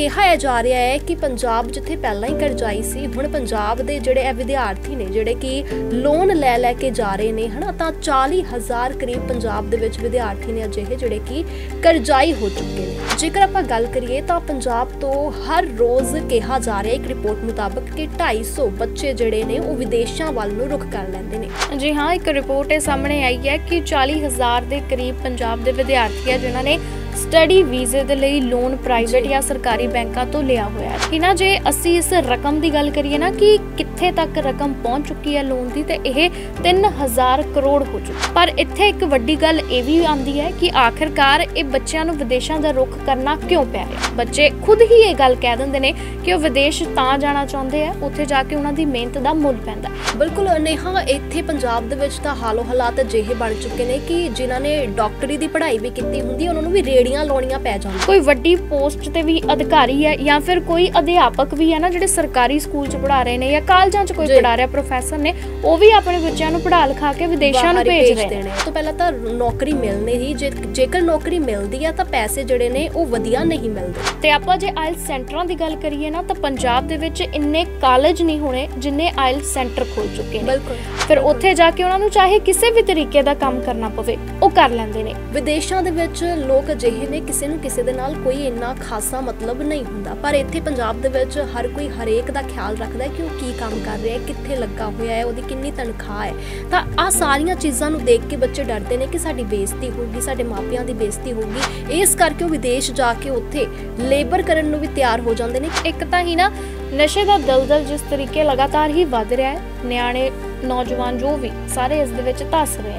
ਕਿਹਾ ਜਾ ਰਿਹਾ ਹੈ ਕਿ ਪੰਜਾਬ ਜਿੱਥੇ ਪਹਿਲਾਂ ਹੀ ਕਰਜ਼ਾਈ ਸੀ, ਹੁਣ ਪੰਜਾਬ ਦੇ ਜਿਹੜੇ ਇਹ ਵਿਦਿਆਰਥੀ ਨੇ, ਜਿਹੜੇ ਕਿ ਲੋਨ ਲੈ ਲੈ ਕੇ ਜਾ ਰਹੇ ਨੇ, ਹਨਾ, ਤਾਂ 40000 ਕਰੀਬ ਪੰਜਾਬ ਦੇ ਵਿੱਚ ਵਿਦਿਆਰਥੀ ਨੇ ਅਜਿਹੇ ਜਿਹੜੇ ਕਿ ਕਰਜ਼ਾਈ ਹੋ ਚੁੱਕੇ ਨੇ। ਜੇਕਰ ਆਪਾਂ ਗੱਲ ਕਰੀਏ ਤਾਂ ਪੰਜਾਬ ਤੋਂ ਹਰ ਰੋਜ਼ ਕਿਹਾ ਜਾ ਰਿਹਾ ਹੈ, ਇੱਕ ਰਿਪੋਰਟ ਮੁਤਾਬਕ ਕਿ 250 ਬੱਚੇ ਜਿਹੜੇ ਨੇ, ਉਹ ਵਿਦੇਸ਼ਾਂ ਵੱਲ ਨੂੰ ਰੁਖ ਕਰ ਲੈਂਦੇ ਨੇ। ਜੀ ਹਾਂ, ਇੱਕ ਰਿਪੋਰਟ ਇਹ ਸਾਹਮਣੇ ਆਈ ਹੈ ਕਿ 40000 ਦੇ ਕਰੀਬ ਪੰਜਾਬ ਦੇ ਵਿਦਿਆਰਥੀ ਹੈ ਜਿਨ੍ਹਾਂ ਨੇ ਸਟੱਡੀ ਵੀਜ਼ੇ ਦੇ ਲਈ ਲੋਨ ਪ੍ਰਾਈਵੇਟ ਜਾਂ ਸਰਕਾਰੀ ਬੈਂਕਾਂ ਤੋਂ ਲਿਆ ਹੋਇਆ ਹੈ। ਕਿ ਜੇ ਅਸੀਂ ਇਸ ਰਕਮ ਦੀ ਗੱਲ ਕਰੀਏ ਨਾ ਕਿ ਕਿੱਥੇ ਤੱਕ ਰਕਮ ਪਹੁੰਚ ਚੁੱਕੀ ਹੈ ਲੋਨ ਦੀ ਤੇ ਇਹ 3000 ਕਰੋੜ ਹੋ ਚੁੱਕੀ ਪਰ ਇੱਥੇ ਇੱਕ ਵੱਡੀ ਗੱਲ ਇਹ ਵੀ ਆਂਦੀ ਹੈ ਕਿ ਆਖਿਰਕਾਰ ਇਹ ਬੱਚਿਆਂ ਨੂੰ ਵਿਦੇਸ਼ਾਂ ਦਾ ਰੁਖ ਕਰਨਾ ਕਿਉਂ ਪੈ ਰਿਹਾ ਬੱਚੇ ਖੁਦ ਹੀ ਇਹ ਗੱਲ ਕਹਿ ਦਿੰਦੇ ਨੇ ਕਿ ਉਹ ਵਿਦੇਸ਼ ਤਾਂ ਜਾਣਾ ਚਾਹੁੰਦੇ ਆ, ਉੱਥੇ ਜਾ ਕੇ ਉਹਨਾਂ ਦੀ ਮਿਹਨਤ ਦਾ ਮੁੱਲ ਪੈਂਦਾ ਬਿਲਕੁਲ ਨੇਹਾ ਇੱਥੇ ਪੰਜਾਬ ਦੇ ਵਿੱਚ ਤਾਂ ਹਾਲੋ ਹਾਲਾਤ ਅਜਿਹੇ ਬਣ ਚੁੱਕੇ ਨੇ ਕਿ ਜਿਨ੍ਹਾਂ ਨੇ ਡਾਕਟਰੀ ਦੀ ਪੜ੍ਹਾਈ ਵੀ ਕੀਤੀ ਹੁੰਦੀ ਉਹਨਾਂ ਨੂੰ ਵੀ ਰੇੜੀਆਂ ਲਾਉਣੀਆਂ ਪੈ ਜਾਂਦੀਆਂ। ਕੋਈ ਵੱਡੀ ਪੋਸਟ ਤੇ ਵੀ ਅਧਿਕਾਰੀ ਹੈ ਜਾਂ ਫਿਰ ਕੋਈ ਅਧਿਆਪਕ ਵੀ ਹੈ ਨਾ ਜਿਹੜੇ ਸਰਕਾਰੀ ਸਕੂਲ 'ਚ ਪੜ੍ਹਾ ਰਹੇ ਨੇ ਜਾਂ ਕਾਲਜਾਂ 'ਚ ਕੋਈ। ਪੜ੍ਹਾ ਰਿਹਾ ਪ੍ਰੋਫੈਸਰ ਨੇ ਉਹ ਵੀ ਆਪਣੇ ਬੱਚਿਆਂ ਨੂੰ ਪੜ੍ਹਾ ਲਿਖਾ ਕੇ ਵਿਦੇਸ਼ਾਂ ਨੂੰ ਭੇਜ ਰਹੇ ਨੇ। ਤੋਂ ਪਹਿਲਾਂ ਤਾਂ ਨੌਕਰੀ ਮਿਲਣੀ ਹੀ ਜੇਕਰ ਨੌਕਰੀ ਮਿਲਦੀ ਹੈ ਤਾਂ ਪੈਸੇ ਜਿਹੜੇ ਨੇ ਉਹ ਵਧੀਆ ਨਹੀਂ ਮਿਲਦੇ। ਤੇ ਆਪਾਂ ਜੇ ਆਇਲ ਸੈਂਟਰਾਂ ਦੀ ਗੱਲ ਕਰੀਏ ਨਾ ਤਾਂ ਪੰਜਾਬ ਦੇ ਵਿੱਚ ਇੰਨੇ ਕਾਲਜ ਨਹੀਂ ਹੋਣੇ ਜਿੰਨੇ ਆਇਲ ਸੈਂਟਰ ਖੁੱਲ ਚੁੱਕੇ ਨੇ। ਬਿਲਕੁਲ। ਫਿਰ ਉੱਥੇ ਜਾ ਕੇ ਉਹਨਾਂ ਨੂੰ ਚਾਹੇ ਕਿਸੇ ਵੀ ਤਰੀਕੇ ਦਾ ਕੰਮ ਕਰਨਾ ਪਵੇ ਉਹ ਕਰ ਲੈਂਦੇ ਨੇ। ਵਿਦੇਸ਼ਾਂ ਦੇ ਵਿੱਚ ਲੋਕ ਅਜਿਹੇ ਨੇ ਕਿਸੇ ਨੂੰ ਕਿਸੇ ਦੇ ਨਾਲ ਕੋਈ ਇੰਨਾ ਖਾਸਾ ਮਤਲਬ ਨਹੀਂ ਹੁੰਦਾ। ਪਰ ਇੱਥੇ ਪੰਜਾਬ ਦੇ ਵਿੱਚ ਹਰ ਕੋਈ ਹਰੇਕ ਦਾ ਖਿਆਲ ਰੱਖਦਾ ਹੈ ਕਿ ਉਹ ਕੀ ਕੰਮ ਕਰ ਰਿਹਾ ਹੈ, ਕਿੱਥੇ ਲੱਗਾ ਹੋਇਆ ਹੈ, ਉਹਦੀ ਕਿੰਨੀ ਤਨਖਾਹ ਹੈ। ਤਾਂ ਆ ਸਾਰੀਆਂ ਚੀਜ਼ਾਂ ਨੂੰ ਦੇਖ ਕੇ ਬੱਚੇ ਡਰਦੇ ਨੇ ਕਿ ਸਾਡੀ ਬੇਇੱਜ਼ਤੀ ਹੋਊਗੀ, ਸਾਡੇ ਮਾਪਿਆਂ ਦੀ ਬੇਇੱਜ਼ਤੀ ਹੋਊਗੀ। ਇਸ ਕਰਕੇ ਉਹ ਵਿਦੇਸ਼ ਜਾ ਕੇ ਉੱਥੇ ਲੇਬਰ ਕਰਨ ਨੂੰ ਵੀ ਤਿਆਰ ਹੋ ਜਾਂਦੇ ਨੇ। ਇੱਕ ਤਾਂ ਹੀ ਨਾ, ਨਸ਼ੇ ਦਾ ਦਲਦਲ ਜਿਸ ਤਰੀਕੇ ਲਗਾਤਾਰ ਹੀ ਵੱਧ ਰਿਹਾ ਹੈ, ਨਿਆਣੇ, ਨੌਜਵਾਨ ਜੋ ਵੀ ਸਾਰੇ ਇਸ ਦੇ ਵਿੱਚ ਧਸ ਰਹੇ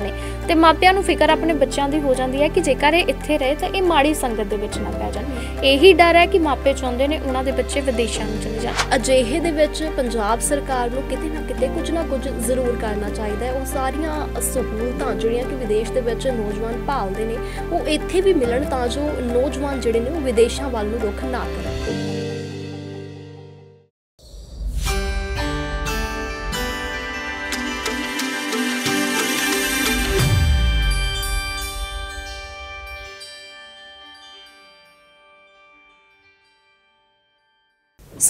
ਤੇ ਮਾਪਿਆਂ ਨੂੰ ਫਿਕਰ ਆਪਣੇ ਬੱਚਿਆਂ ਦੀ ਹੋ ਜਾਂਦੀ ਹੈ ਕਿ ਜੇਕਰ ਇਹ ਇੱਥੇ ਰਹੇ ਤਾਂ ਇਹ ਮਾੜੀ ਸੰਗਤ ਦੇ ਵਿੱਚ ਨਾ ਪੈ ਜਾਣ। ਇਹੀ ਡਰ ਹੈ ਕਿ ਮਾਪੇ ਚਾਹੁੰਦੇ ਨੇ ਉਹਨਾਂ ਦੇ ਬੱਚੇ ਵਿਦੇਸ਼ਾਂ ਨੂੰ ਚਲੇ ਜਾਣ। ਅਜਿਹੇ ਦੇ ਵਿੱਚ ਪੰਜਾਬ ਸਰਕਾਰ ਨੂੰ ਕਿਤੇ ਨਾ ਕਿਤੇ ਕੁਝ ਨਾ ਕੁਝ ਜ਼ਰੂਰ ਕਰਨਾ ਚਾਹੀਦਾ ਹੈ। ਉਹ ਸਾਰੀਆਂ ਸਹੂਲਤਾਂ ਜਿਹੜੀਆਂ ਕਿ ਵਿਦੇਸ਼ ਦੇ ਵਿੱਚ ਨੌਜਵਾਨ ਭਾਲਦੇ ਨੇ, ਉਹ ਇੱਥੇ ਵੀ ਮਿਲਣ ਤਾਂ ਜੋ ਨੌਜਵਾਨ ਜਿਹੜੇ ਨੇ ਉਹ ਵਿਦੇਸ਼ਾਂ ਵੱਲ ਨੂੰ ਰੁਖ ਨਾ ਕਰਨ।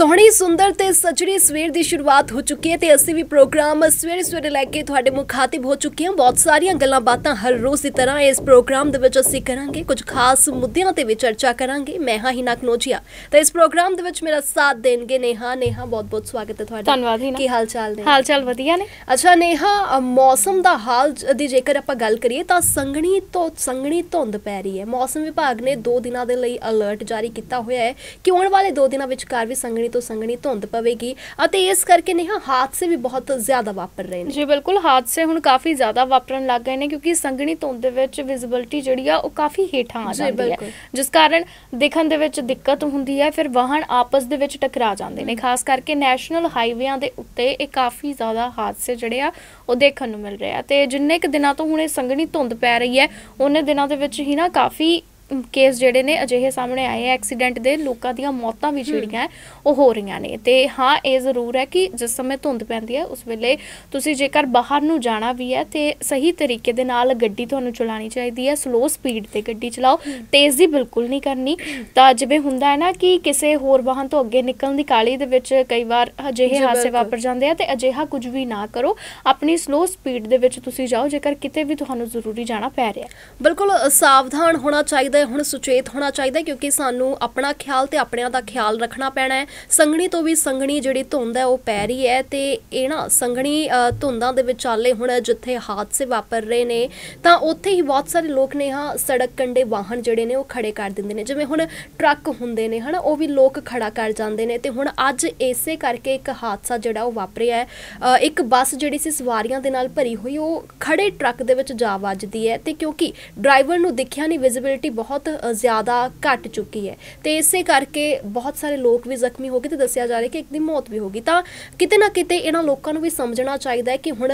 ਸੋਹਣੀ ਸੁੰਦਰ ਤੇ ਸਜਰੀ ਸਵੇਰ ਦੀ ਸ਼ੁਰੂਆਤ ਹੋ ਚੁੱਕੀ ਹੈ ਤੇ ਅਸੀਂ ਵੀ ਪ੍ਰੋਗਰਾਮ ਸਵੇਰੇ ਸਵੇਰੇ ਲੈ ਕੇ ਤੁਹਾਡੇ ਮੁਖਾਤਿਬ ਹੋ ਚੁੱਕੇ ਹਾਂ। ਬਹੁਤ ਸਾਰੀਆਂ ਗੱਲਾਂ ਬਾਤਾਂ ਹਰ ਰੋਜ਼ ਦੀ ਤਰ੍ਹਾਂ ਇਸ ਪ੍ਰੋਗਰਾਮ ਦੇ ਵਿੱਚ ਅਸੀਂ ਕਰਾਂਗੇ। ਕੁਝ ਖਾਸ ਮੁੱਦਿਆਂ ਤੇ ਵੀ ਚਰਚਾ ਕਰਾਂਗੇ। ਮੈਂ ਹਾਂ ਹਿਨਾ ਕਨੋਜੀਆ। ਤਾਂ ਇਸ ਪ੍ਰੋਗਰਾਮ ਦੇ ਵਿੱਚ ਮੇਰਾ ਸਾਥ ਦੇਣਗੇ ਨੇਹਾ। ਨੇਹਾ ਬਹੁਤ ਬਹੁਤ ਸਵਾਗਤ ਹੈ ਤੁਹਾਡਾ। ਧੰਨਵਾਦ ਹਿਨਾ। ਕੀ ਹਾਲ ਚਾਲ ਨੇ? ਹਾਲ ਚਾਲ ਵਧੀਆ ਨੇ? ਅੱਛਾ ਨੇਹਾ ਮੌਸਮ ਦਾ ਹਾਲ ਦੀ ਜੇਕਰ ਆਪਾਂ ਗੱਲ ਕਰੀਏ ਤਾਂ ਸੰਘਣੀ ਤੋਂ ਸੰਘਣੀ ਧੁੰਦ ਪੈ ਰਹੀ ਹੈ। ਮੌਸਮ ਵਿਭਾਗ ਨੇ 2 ਦਿਨਾਂ ਦੇ ਲਈ ਅਲਰਟ ਜਾਰੀ ਕੀਤਾ ਹੋਇਆ ਹੈ। ਕਿ ਆਉਣ ਵਾਲੇ 2 ਦਿਨਾਂ ਵਿਚਕਾਰ ਵੀ ਸੰਘਣੀ ਤੋਂ ਸੰਘਣੀ ਧੁੰਦ ਪਵੇਗੀ ਅਤੇ ਇਸ ਕਰਕੇ ਨੇਹਾ ਹਾਦਸੇ ਵੀ ਬਹੁਤ ਜ਼ਿਆਦਾ ਵਾਪਰ ਰਹੇ ਨੇ। ਜੀ ਬਿਲਕੁਲ ਹਾਦਸੇ ਹੁਣ ਕਾਫੀ ਜ਼ਿਆਦਾ ਵਾਪਰਨ ਲੱਗ ਗਏ ਨੇ ਕਿਉਂਕਿ ਸੰਘਣੀ ਧੁੰਦ ਦੇ ਵਿੱਚ ਵਿਜ਼ਿਬਿਲਟੀ ਜਿਹੜੀ ਆ ਉਹ ਕਾਫੀ ਹੇਠਾਂ ਆ ਜਾਂਦੀ ਹੈ। ਜਿਸ ਕਾਰਨ ਦਿਖਣ ਦੇ ਵਿੱਚ ਦਿੱਕਤ ਹੁੰਦੀ ਹੈ ਫਿਰ ਵਾਹਨ ਆਪਸ ਦੇ ਵਿੱਚ ਟਕਰਾ ਜਾਂਦੇ ਨੇ। ਖਾਸ ਕਰਕੇ ਨੈਸ਼ਨਲ ਹਾਈਵੇਆਂ ਦੇ ਉੱਤੇ ਇਹ ਕਾਫੀ ਜ਼ਿਆਦਾ ਹਾਦਸੇ ਜਿਹੜੇ ਆ ਉਹ ਦੇਖਣ ਨੂੰ ਮਿਲ ਰਹੇ ਆ। ਤੇ ਜਿੰਨੇ ਕੁ ਦਿਨਾਂ ਤੋਂ ਹੁਣ ਇਹ ਸੰਘਣੀ ਧੁੰਦ ਪੈ ਰਹੀ ਹੈ ਉਹਨੇ ਦਿਨਾਂ ਦੇ ਵਿੱਚ ਹੀ ਨਾ ਕਾਫੀ ਕੇਸ ਜਿਹੜੇ ਨੇ ਅਜਿਹੇ ਸਾਹਮਣੇ ਆਏ ਆ ਐਕਸੀਡੈਂਟ ਦੇ ਲੋਕਾਂ ਦੀਆਂ ਮੌਤਾਂ ਵੀ ਜਿਹੜੀਆਂ ਉਹ ਹੋ ਰਹੀਆਂ ਨੇ। ਤੇ ਹਾਂ ਇਹ ਜ਼ਰੂਰ ਹੈ ਕਿ ਜਿਸ ਸਮੇਂ ਧੁੰਦ ਪੈਂਦੀ ਹੈ ਉਸ ਵੇਲੇ ਤੁਸੀਂ ਜੇਕਰ ਬਾਹਰ ਨੂੰ ਜਾਣਾ ਵੀ ਹੈ ਤੇ ਸਹੀ ਤਰੀਕੇ ਦੇ ਨਾਲ ਗੱਡੀ ਤੁਹਾਨੂੰ ਚਲਾਉਣੀ ਚਾਹੀਦੀ ਹੈ ਸਲੋ ਸਪੀਡ ਤੇ ਗੱਡੀ ਚਲਾਓ। ਤੇਜ਼ੀ ਬਿਲਕੁਲ ਨਹੀਂ ਕਰਨੀ। ਤਾਂ ਜਿਵੇਂ ਹੁੰਦਾ ਹੈ ਨਾ ਕਿ ਕਿਸੇ ਹੋਰ ਵਾਹਨ ਤੋਂ ਅੱਗੇ ਨਿਕਲਣ ਦੀ ਕਾਲੀ ਦੇ ਵਿੱਚ ਕਈ ਵਾਰ ਅਜਿਹੇ ਹਾਦਸੇ। ਵਾਪਰ ਜਾਂਦੇ ਆ ਤੇ ਅਜਿਹਾ ਕੁਝ ਵੀ ਨਾ ਕਰੋ। ਆਪਣੀ ਸਲੋ ਸਪੀਡ ਦੇ ਵਿੱਚ ਤੁਸੀਂ ਜਾਓ ਜੇਕਰ ਕਿਤੇ ਵੀ ਤੁਹਾਨੂੰ ਜ਼ਰੂਰੀ ਜਾਣਾ ਪੈ ਰਿਹਾ ਬਿਲਕੁਲ ਸਾਵਧਾਨ ਹੋਣਾ ਚਾਹੀਦਾ ਹੁਣ ਸੁਚੇਤ ਹੋਣਾ ਚਾਹੀਦਾ ਕਿਉਂਕਿ ਸਾਨੂੰ ਆਪਣਾ ਖਿਆਲ ਤੇ ਆਪਣਿਆਂ ਦਾ ਖਿਆਲ ਰੱਖਣਾ ਪੈਣਾ ਹੈ। ਸੰਘਣੀ ਤੋਂ ਵੀ ਸੰਘਣੀ ਜਿਹੜੀ ਧੁੰਦ ਹੈ, ਉਹ ਪੈ ਰਹੀ ਹੈ ਤੇ ਇਹ ਨਾ ਸੰਘਣੀ ਧੁੰਦਾਂ ਦੇ ਵਿਚਾਲੇ ਹੁਣ ਜਿੱਥੇ ਹਾਦਸੇ ਵਾਪਰ ਰਹੇ ਨੇ, ਤਾਂ ਉੱਥੇ ਹੀ ਬਹੁਤ ਸਾਰੇ ਲੋਕ ਨੇ ਹਾਂ, ਸੜਕ ਕੰਢੇ ਵਾਹਨ ਜਿਹੜੇ ਨੇ ਉਹ ਖੜੇ ਕਰ ਦਿੰਦੇ ਨੇ। ਜਿਵੇਂ ਹੁਣ ਟਰੱਕ ਹੁੰਦੇ ਨੇ, ਹਨਾ, ਉਹ ਵੀ ਲੋਕ ਖੜਾ ਕਰ ਜਾਂਦੇ ਨੇ। ਤੇ ਹੁਣ ਅੱਜ ਇਸੇ ਕਰਕੇ ਇੱਕ ਹਾਦਸਾ ਜਿਹੜਾ ਉਹ ਵਾਪਰਿਆ ਹੈ। ਇੱਕ ਬੱਸ ਜਿਹੜੀ ਸੀ ਸਵਾਰੀਆਂ ਦੇ ਨਾਲ ਭਰੀ ਹੋਈ, ਉਹ ਖੜੇ ਟਰੱਕ ਦੇ ਵਿੱਚ ਜਾ ਵੱਜਦੀ ਹੈ। ਤੇ ਕਿਉਂਕਿ ਡਰਾਈਵਰ ਨੂੰ ਦਿਖਿਆ ਨਹੀਂ ਵਿਜ਼ਿਬਿਲਿਟੀ ਬਹੁਤ ਬਹੁਤ ਜ਼ਿਆਦਾ ਘਟ ਚੁੱਕੀ ਹੈ। ਤੇ ਇਸੇ ਕਰਕੇ ਬਹੁਤ ਸਾਰੇ ਲੋਕ ਵੀ ਜ਼ਖਮੀ ਹੋ ਗਏ ਤੇ ਦੱਸਿਆ ਜਾ ਰਿਹਾ ਕਿ ਇੱਕ ਦੀ ਮੌਤ ਵੀ ਹੋ ਗਈ। ਤਾਂ ਕਿਤੇ ਨਾ ਕਿਤੇ ਇਹਨਾਂ ਲੋਕਾਂ ਨੂੰ ਵੀ ਸਮਝਣਾ ਚਾਹੀਦਾ ਹੈ ਕਿ ਹੁਣ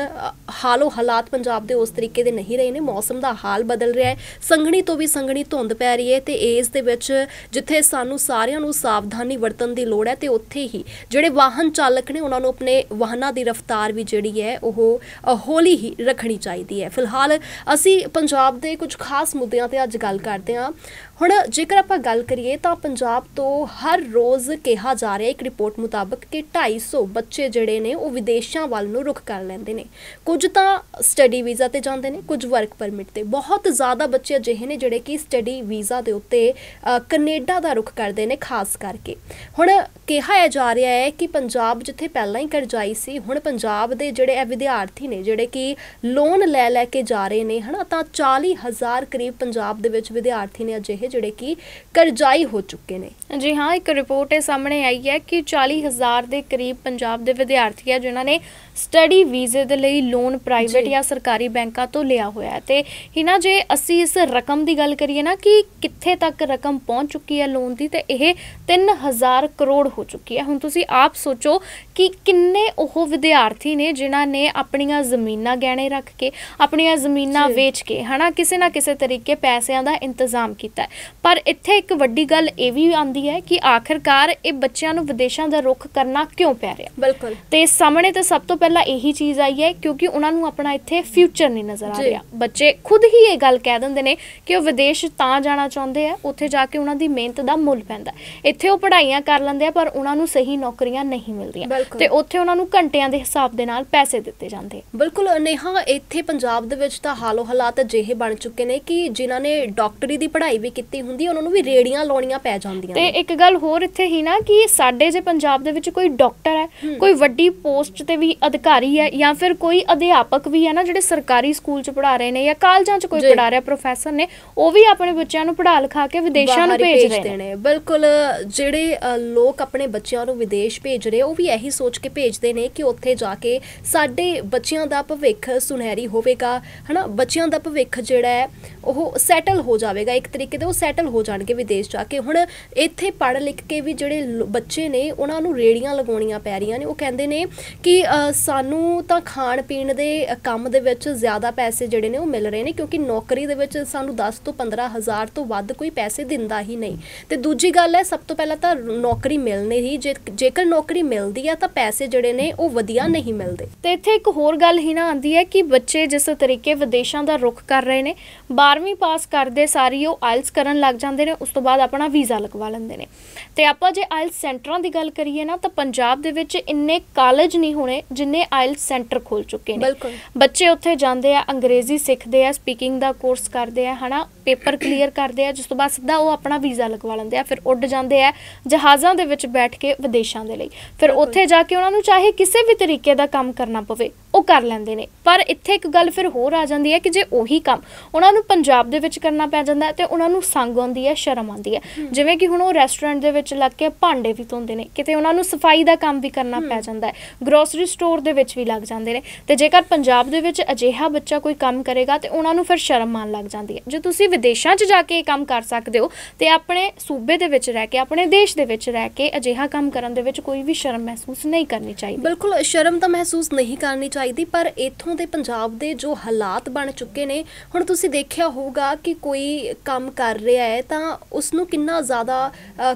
ਹਾਲੋ ਹਾਲਾਤ ਪੰਜਾਬ ਦੇ ਉਸ ਤਰੀਕੇ ਦੇ ਨਹੀਂ ਰਹੇ ਨੇ। ਮੌਸਮ ਦਾ ਹਾਲ ਬਦਲ ਰਿਹਾ ਹੈ। ਸੰਘਣੀ ਤੋਂ ਵੀ ਸੰਘਣੀ ਧੁੰਦ ਪੈ ਰਹੀ ਹੈ ਤੇ ਇਸ ਦੇ ਵਿੱਚ ਜਿੱਥੇ ਸਾਨੂੰ ਸਾਰਿਆਂ ਨੂੰ ਸਾਵਧਾਨੀ ਵਰਤਣ ਦੀ ਲੋੜ ਹੈ ਤੇ ਉੱਥੇ ਹੀ ਜਿਹੜੇ ਵਾਹਨ ਚਾਲਕ ਨੇ ਉਹਨਾਂ ਨੂੰ ਆਪਣੇ ਵਾਹਨਾਂ ਦੀ ਰਫ਼ਤਾਰ ਵੀ ਜਿਹੜੀ ਹੈ ਉਹ ਹੌਲੀ ਹੀ ਰੱਖਣੀ ਚਾਹੀਦੀ ਹੈ। ਫਿਲਹਾਲ ਅਸੀਂ ਪੰਜਾਬ ਦੇ ਕੁਝ ਖਾਸ ਮੁੱਦਿਆਂ ਤੇ ਅੱਜ ਗੱਲ ਕਰਦੇ ਹਾਂ। 있고요. ਹੁਣ ਜੇਕਰ ਆਪਾਂ ਗੱਲ ਕਰੀਏ ਤਾਂ ਪੰਜਾਬ ਤੋਂ ਹਰ ਰੋਜ਼ ਕਿਹਾ ਜਾ ਰਿਹਾ ਇੱਕ ਰਿਪੋਰਟ ਮੁਤਾਬਕ ਕਿ 250 ਬੱਚੇ ਜਿਹੜੇ ਨੇ ਉਹ ਵਿਦੇਸ਼ਾਂ ਵੱਲ ਨੂੰ ਰੁਖ ਕਰ ਲੈਂਦੇ ਨੇ। ਕੁਝ ਤਾਂ ਸਟੱਡੀ ਵੀਜ਼ਾ ਤੇ ਜਾਂਦੇ ਨੇ ਕੁਝ ਵਰਕ ਪਰਮਿਟ ਤੇ। ਬਹੁਤ ਜ਼ਿਆਦਾ ਬੱਚੇ ਅਜਿਹੇ ਨੇ ਜਿਹੜੇ ਕਿ ਸਟੱਡੀ ਵੀਜ਼ਾ ਦੇ ਉੱਤੇ ਅ, ਕੈਨੇਡਾ ਦਾ ਰੁਖ ਕਰਦੇ ਨੇ ਖਾਸ ਕਰਕੇ। ਹੁਣ ਕਿਹਾ ਇਹ ਜਾ ਰਿਹਾ ਹੈ ਕਿ ਪੰਜਾਬ ਜਿੱਥੇ ਪਹਿਲਾਂ ਹੀ ਕਰਜ਼ਾਈ ਸੀ ਹੁਣ ਪੰਜਾਬ ਦੇ ਜਿਹੜੇ ਇਹ ਵਿਦਿਆਰਥੀ ਨੇ ਜਿਹੜੇ ਕਿ ਲੋਨ ਲੈ ਲੈ ਕੇ ਜਾ ਰਹੇ ਨੇ ਹਨਾ ਤਾਂ 40000 ਕਰੀਬ ਪੰਜਾਬ ਦੇ ਵਿੱਚ ਵਿਦਿਆਰਥੀ ਨੇ ਅਜਿਹੇ ਜਿਹੜੇ ਕਿ ਕਰਜ਼ਾਈ ਹੋ ਚੁੱਕੇ ਨੇ। ਜੀ ਹਾਂ, ਇੱਕ ਰਿਪੋਰਟ ਇਹ ਸਾਹਮਣੇ ਆਈ ਹੈ ਕਿ 40000 ਦੇ ਕਰੀਬ ਪੰਜਾਬ ਦੇ ਵਿਦਿਆਰਥੀ ਆ ਜਿਨ੍ਹਾਂ ਨੇ ਸਟੱਡੀ ਵੀਜ਼ੇ ਦੇ ਲਈ ਲੋਨ ਪ੍ਰਾਈਵੇਟ ਜੀ। ਸਰਕਾਰੀ ਬੈਂਕਾਂ ਤੋਂ ਲਿਆ ਹੋਇਆ ਹੈ। ਤੇ ਹਿਨਾ ਜੇ ਅਸੀਂ ਇਸ ਰਕਮ ਦੀ ਗੱਲ ਕਰੀਏ ਨਾ ਕਿ ਕਿੱਥੇ ਤੱਕ ਰਕਮ ਪਹੁੰਚ ਚੁੱਕੀ ਹੈ ਲੋਨ ਦੀ ਤੇ ਇਹ 3000 ਕਰੋੜ ਹੋ ਚੁੱਕੀ ਹੈ। ਹੁਣ ਤੁਸੀਂ ਆਪ ਸੋਚੋ ਕਿ ਕਿੰਨੇ ਉਹ ਵਿਦਿਆਰਥੀ ਨੇ ਜਿਨ੍ਹਾਂ ਨੇ ਆਪਣੀਆਂ ਜ਼ਮੀਨਾਂ ਗਹਿਣੇ ਰੱਖ ਕੇ ਆਪਣੀਆਂ ਜ਼ਮੀਨਾਂ। ਵੇਚ ਕੇ ਹਨਾ ਕਿਸੇ ਨਾ ਕਿਸੇ ਤਰੀਕੇ ਪੈਸਿਆਂ ਦਾ ਇੰਤਜ਼ਾਮ ਕੀਤਾ ਪਰ ਇੱਥੇ ਇੱਕ ਵੱਡੀ ਗੱਲ ਇਹ ਵੀ ਆਂਦੀ ਹੈ ਕਿ ਆਖਿਰਕਾਰ ਇਹ ਬੱਚਿਆਂ ਨੂੰ ਵਿਦੇਸ਼ਾਂ ਦਾ ਰੁਖ ਕਰਨਾ ਕਿਉਂ ਪੈ ਰਿਹਾ? ਬਿਲਕੁਲ। ਤੇ ਸਾਹਮਣੇ ਤਾਂ ਸਭ ਤੋਂ ਪਹਿਲਾਂ ਇਹੀ ਚੀਜ਼ ਆਈ ਹੈ ਕਿਉਂਕਿ ਉਹਨਾਂ ਨੂੰ ਆਪਣਾ ਇੱਥੇ ਫਿਊਚਰ ਨਹੀਂ ਨਜ਼ਰ ਆ। ਰਿਹਾ ਬੱਚੇ ਖੁਦ ਹੀ ਇਹ ਗੱਲ ਕਹਿ ਦਿੰਦੇ ਨੇ ਕਿ ਉਹ ਵਿਦੇਸ਼ ਤਾਂ ਜਾਣਾ ਚਾਹੁੰਦੇ ਆ ਉੱਥੇ ਜਾ ਕੇ ਉਹਨਾਂ ਦੀ ਮਿਹਨਤ ਦਾ ਮੁੱਲ ਪੈਂਦਾ। ਇੱਥੇ ਉਹ ਪੜ੍ਹਾਈਆਂ ਕਰ ਲੈਂਦੇ ਆ ਪਰ ਉਹਨਾਂ ਨੂੰ ਸਹੀ ਨੌਕਰੀਆਂ ਨਹੀਂ ਮਿਲਦੀਆਂ। ਤੇ ਉੱਥੇ ਉਹਨਾਂ ਨੂੰ ਘੰਟਿਆਂ ਦੇ ਹਿਸਾਬ ਦੇ ਨਾਲ ਪੈਸੇ ਦਿੱਤੇ ਜਾਂਦੇ ਬਿਲਕੁਲ ਨੇਹਾ ਇੱਥੇ ਪੰਜਾਬ ਦੇ ਵਿੱਚ ਤਾਂ ਹਾਲੋ ਹਾਲਾਤ ਅਜਿਹੇ ਬਣ ਚੁੱਕੇ ਨੇ ਕਿ ਜਿਨ੍ਹਾਂ ਨੇ ਡਾਕਟਰੀ ਦੀ ਪੜ੍ਹਾਈ ਵੀ ਕੀਤੀ ਹੁੰਦੀ ਉਹਨਾਂ ਨੂੰ ਵੀ ਰੇੜੀਆਂ ਲਾਉਣੀਆਂ ਪੈ ਜਾਂਦੀਆਂ ਤੇ ਇੱਕ ਗੱਲ ਹੋਰ ਇੱਥੇ ਹੀ ਨਾ ਕਿ ਸਾਡੇ ਜੇ ਪੰਜਾਬ ਦੇ ਵਿੱਚ ਕੋਈ ਡਾਕਟਰ ਹੈ ਕੋਈ ਵੱਡੀ ਪੋਸਟ ਤੇ ਵੀ ਅਧਿਕਾਰੀ ਹੈ ਜਾਂ ਫਿਰ ਕੋਈ ਅਧਿਆਪਕ ਵੀ ਹੈ ਨਾ ਜਿਹੜੇ ਸਰਕਾਰੀ ਸਕੂਲ 'ਚ ਪੜ੍ਹਾ ਰਹੇ ਨੇ ਜਾਂ ਕਾਲਜਾਂ 'ਚ ਕੋਈ ਜੀ। ਪੜ੍ਹਾ ਰਿਹਾ ਪ੍ਰੋਫੈਸਰ ਨੇ ਉਹ ਵੀ ਆਪਣੇ ਬੱਚਿਆਂ ਨੂੰ ਪੜ੍ਹਾ ਲਿਖਾ ਕੇ ਵਿਦੇਸ਼ਾਂ ਨੂੰ ਭੇਜ ਰਹੇ ਨੇ। ਬਿਲਕੁਲ ਜਿਹੜੇ ਲੋਕ ਆਪਣੇ ਬੱਚਿਆਂ ਨੂੰ ਵਿਦੇਸ਼ ਭੇਜ ਰਹੇ ਉਹ ਵੀ ਇਹੀ ਸੋਚ ਕੇ ਭੇਜਦੇ ਨੇ ਕਿ ਉੱਥੇ ਜਾ ਕੇ ਸਾਡੇ ਬੱਚਿਆਂ ਦਾ ਭਵਿੱਖ ਸੁਨਹਿਰੀ ਹੋਵੇਗਾ ਹਨਾ? ਬੱਚਿਆਂ ਦਾ ਭਵਿੱਖ ਜਿਹੜਾ ਹੈ ਉਹ ਸੈਟਲ ਹੋ ਜਾਵੇਗਾ ਇੱਕ ਤਰੀਕੇ ਦੇ ਉਹ ਸੈਟਲ ਹੋ ਜਾਣਗੇ ਵਿਦੇਸ਼ ਜਾ ਕੇ। ਹੁਣ ਇੱਥੇ ਪੜ੍ਹ ਲਿਖ ਕੇ ਵੀ ਜਿਹੜੇ ਬੱਚੇ ਨੇ ਉਹਨਾਂ ਨੂੰ ਰੇੜੀਆਂ ਲਗਾਉਣੀਆਂ ਪੈ ਰਹੀਆਂ ਨੇ। ਉਹ ਕਹਿੰਦੇ ਨੇ ਕਿ ਸਾਨੂੰ ਤਾਂ ਖਾਣ ਪੀਣ ਦੇ ਕੰਮ ਦੇ ਵਿੱਚ ਜ਼ਿਆਦਾ ਪੈਸੇ ਜਿਹੜੇ ਨੇ ਉਹ ਮਿਲ ਰਹੇ ਨੇ, ਕਿਉਂਕਿ ਨੌਕਰੀ ਦੇ ਵਿੱਚ ਸਾਨੂੰ 10 ਤੋਂ 15 ਹਜ਼ਾਰ ਤੋਂ ਵੱਧ ਕੋਈ ਪੈਸੇ ਦਿੰਦਾ ਹੀ ਨਹੀਂ। ਤੇ ਦੂਜੀ ਗੱਲ ਹੈ, ਸਭ ਤੋਂ ਪਹਿਲਾਂ ਤਾਂ ਨੌਕਰੀ ਮਿਲਣੀ ਹੀ, ਜੇ- ਜੇਕਰ ਨੌਕਰੀ ਮਿਲਦੀ ਹੈ ਤਾਂ ਪੈਸੇ ਜਿਹੜੇ ਨੇ ਉਹ ਵਧੀਆ ਨਹੀਂ ਮਿਲਦੇ। ਤੇ ਇੱਥੇ ਇੱਕ ਹੋਰ ਗੱਲ ਹੀ ਨਾ ਆਉਂਦੀ ਹੈ ਕਿ ਬੱਚੇ ਜਿਸ ਤਰੀਕੇ ਵਿਦੇਸ਼ਾਂ ਦਾ ਰੁਖ ਕਰ ਰਹੇ ਨੇ 12ਵੀਂ ਪਾਸ ਕਰਦੇ ਸਾਰੀ ਉਹ ਆਇਲਸ ਕਰਨ ਲੱਗ ਜਾਂਦੇ ਨੇ, ਉਸ ਤੋਂ ਬਾਅਦ ਆਪਣਾ ਵੀਜ਼ਾ ਲਗਵਾ ਲੈਂਦੇ ਨੇ। ਤੇ ਆਪਾਂ ਜੇ ਆਇਲਸ ਸੈਂਟਰਾਂ ਦੀ ਗੱਲ ਕਰੀਏ ਨਾ, ਤਾਂ ਪੰਜਾਬ ਦੇ ਵਿੱਚ ਇੰਨੇ ਕਾਲਜ ਨਹੀਂ ਹੋਣੇ, ਜਿੰਨੇ ਆਇਲਸ ਸੈਂਟਰ ਖੁੱਲ ਚੁੱਕੇ ਨੇ। ਬੱਚੇ ਉੱਥੇ ਜਾਂਦੇ ਆ ਅੰਗਰੇਜ਼ੀ ਸਿੱਖਦੇ ਆ ਸਪੀਕਿੰਗ ਦਾ ਕੋਰਸ ਕਰਦੇ ਆ ਹਨਾ ਪੇਪਰ ਕਲੀਅਰ ਕਰਦੇ ਆ ਜਿਸ ਤੋਂ ਬਾਅਦ ਸਿੱਧਾ ਉਹ ਆਪਣਾ ਵੀਜ਼ਾ ਲਗਵਾ ਲੈਂਦੇ ਆ ਫਿਰ ਉੱਡ ਜਾਂਦੇ ਆ ਜਹਾਜ਼ਾਂ ਦੇ ਵਿੱਚ ਬੈਠ ਕੇ ਵਿਦੇਸ਼ਾਂ ਦੇ ਲਈ। ਫਿਰ। ਉੱਥੇ ਜਾ ਕੇ ਉਹਨਾਂ ਨੂੰ ਚਾਹੇ ਕਿਸੇ ਵੀ ਤਰੀਕੇ ਦਾ ਕੰਮ ਕਰਨਾ ਪਵੇ ਉਹ ਕਰ ਲੈਂਦੇ ਨੇ। ਪਰ ਇੱਥੇ ਇੱਕ ਗੱਲ ਫਿਰ ਹੋਰ ਆ ਜਾਂਦੀ ਹੈ ਕਿ ਜੇ ਉਹੀ ਕੰਮ ਉਹਨਾਂ ਨੂੰ ਪੰਜਾਬ ਦੇ ਵਿੱਚ ਕਰਨਾ ਪੈ ਜਾਂਦਾ ਤੇ ਉਹਨਾਂ ਨੂੰ ਸੰਗ ਆਉਂਦੀ ਹੈ ਸ਼ਰਮ ਆਉਂਦੀ ਹੈ। ਜਿਵੇਂ ਕਿ ਹੁਣ ਉਹ ਰੈਸਟੋਰੈਂਟ ਦੇ ਵਿੱਚ ਲੱਗ ਕੇ ਭਾਂਡੇ ਵੀ ਧੋਂਦੇ ਨੇ ਕਿਤੇ ਉਹਨਾਂ ਨੂੰ ਸਫ਼ਾਈ ਦਾ ਕੰਮ ਵੀ ਕਰਨਾ ਪੈ ਜਾਂਦਾ ਹੈ। ਗਰੋਸਰੀ ਸਟੋਰ ਦੇ ਵਿੱਚ ਵੀ ਲੱਗ ਜਾਂਦੇ ਨੇ। ਤੇ ਜੇਕਰ ਪੰਜਾਬ ਦੇ ਵਿੱਚ ਅਜਿਹਾ ਬੱਚਾ ਕੋਈ ਕੰਮ ਕਰੇਗਾ ਤੇ ਉਹਨਾਂ ਨੂੰ ਫਿਰ ਸ਼ਰਮ ਆਉਣ ਲੱਗ ਜਾਂਦੀ ਹੈ। ਜੇ ਤੁਸੀਂ ਵਿਦੇਸ਼ਾਂ 'ਚ ਜਾ ਕੇ ਇਹ ਕੰਮ ਕਰ ਸਕਦੇ ਹੋ ਤੇ ਆਪਣੇ ਸੂਬੇ ਦੇ ਵਿੱਚ ਰਹਿ ਕੇ ਆਪਣੇ ਦੇਸ਼ ਦੇ ਵਿੱਚ ਰਹਿ ਕੇ ਅਜਿਹਾ ਕੰਮ ਕਰਨ ਦੇ ਵਿੱਚ ਕੋਈ ਵੀ ਸ਼ਰਮ ਮਹਿਸੂਸ ਨਹੀਂ ਕਰਨੀ ਚਾਹੀਦੀ। ਬਿਲਕੁਲ ਸ਼ਰਮ ਤਾਂ ਮਹਿਸੂਸ ਨਹੀਂ ਕਰਨੀ ਚਾਹੀਦੀ ਪਰ ਇੱਥੋਂ ਦੇ ਪੰਜਾਬ ਦੇ ਜੋ ਹਾਲਾਤ ਬਣ ਚੁੱਕੇ ਨੇ ਹੁਣ ਤੁਸੀਂ ਦੇਖਿਆ ਹੋਊਗਾ ਕਿ ਕੋਈ ਕੰਮ ਕਰ ਰਿਹਾ ਹੈ ਤਾਂ ਉਸ ਨੂੰ ਕਿੰਨਾ ਜ਼ਿਆਦਾ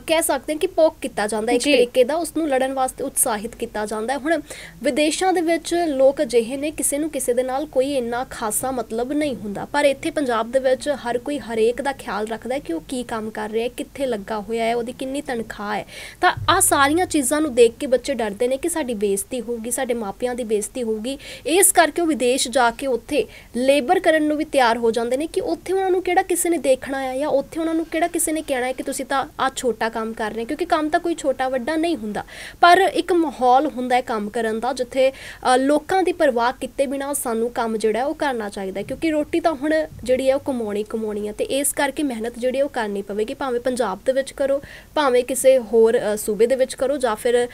ਕਹਿ ਸਕਦੇ ਹਾਂ ਕਿ ਪੋਕ ਕੀਤਾ ਜਾਂਦਾ ਹੈ। ਇੱਕ। ਤਰੀਕੇ ਦਾ ਉਸ ਨੂੰ ਲੜਨ ਵਾਸਤੇ ਉਤਸ਼ਾਹਿਤ ਕੀਤਾ ਜਾਂਦਾ ਹੈ। ਹੁਣ ਵਿਦੇਸ਼ਾਂ ਦੇਸ਼ਾਂ ਦੇ ਵਿੱਚ ਲੋਕ ਅਜਿਹੇ ਨੇ ਕਿਸੇ ਨੂੰ ਕਿਸੇ ਦੇ ਨਾਲ ਕੋਈ ਇੰਨਾ ਖਾਸਾ ਮਤਲਬ ਨਹੀਂ ਹੁੰਦਾ। ਪਰ ਇੱਥੇ ਪੰਜਾਬ ਦੇ ਵਿੱਚ ਹਰ ਕੋਈ ਹਰੇਕ ਦਾ ਖਿਆਲ ਰੱਖਦਾ ਹੈ ਕਿ ਉਹ ਕੀ ਕੰਮ ਕਰ ਰਿਹਾ ਹੈ, ਕਿੱਥੇ ਲੱਗਾ ਹੋਇਆ ਹੈ, ਉਹਦੀ ਕਿੰਨੀ ਤਨਖਾਹ ਹੈ। ਤਾਂ ਆ ਸਾਰੀਆਂ ਚੀਜ਼ਾਂ ਨੂੰ ਦੇਖ ਕੇ ਬੱਚੇ ਡਰਦੇ ਨੇ ਕਿ ਸਾਡੀ ਬੇਇੱਜ਼ਤੀ ਹੋਊਗੀ, ਸਾਡੇ ਮਾਪਿਆਂ ਦੀ ਬੇਇੱਜ਼ਤੀ ਹੋਊਗੀ। ਇਸ ਕਰਕੇ ਉਹ ਵਿਦੇਸ਼ ਜਾ ਕੇ ਉੱਥੇ ਲੇਬਰ ਕਰਨ ਨੂੰ ਵੀ ਤਿਆਰ ਹੋ ਜਾਂਦੇ ਨੇ ਕਿ ਉੱਥੇ ਉਹਨਾਂ ਨੂੰ ਕਿਹੜਾ ਕਿਸੇ ਨੇ ਦੇਖਣਾ ਹੈ ਜਾਂ ਉੱਥੇ ਉਹਨਾਂ ਨੂੰ ਕਿਹੜਾ ਕਿਸੇ ਨੇ ਕਹਿਣਾ ਹੈ ਕਿ ਤੁਸੀਂ ਤਾਂ ਆ ਛੋਟਾ ਕੰਮ ਕਰ ਰਹੇ ਕਿਉਂਕਿ ਕੰਮ ਤਾਂ ਕੋਈ ਛੋਟਾ ਵੱਡਾ ਨਹੀਂ ਹੁੰਦਾ। ਪਰ ਇੱਕ ਮਾਹੌਲ ਹੁੰਦਾ ਹੈ ਕੰਮ ਕਰਨ ਦਾ, ਜਿੱਥੇ ਅ, ਲੋਕਾਂ ਦੀ ਪਰਵਾਹ ਕੀਤੇ ਬਿਨਾ ਸਾਨੂੰ ਕੰਮ ਜਿਹੜਾ ਉਹ ਕਰਨਾ ਚਾਹੀਦਾ ਕਿਉਂਕਿ ਰੋਟੀ ਤਾਂ ਹੁਣ ਜਿਹੜੀ ਹੈ ਉਹ ਕਮਾਉਣੀ ਕਮਾਉਣੀ ਹੈ ਤੇ ਇਸ ਕਰਕੇ ਮਿਹਨਤ ਜਿਹੜੀ ਹੈ ਉਹ ਕਰਨੀ ਪਵੇਗੀ। ਭਾਵੇਂ ਪੰਜਾਬ ਦੇ ਵਿੱਚ ਕਰੋ ਭਾਵੇਂ ਕਿਸੇ ਹੋਰ ਸੂਬੇ ਦੇ ਵਿੱਚ ਕਰੋ ਜਾਂ ਫਿਰ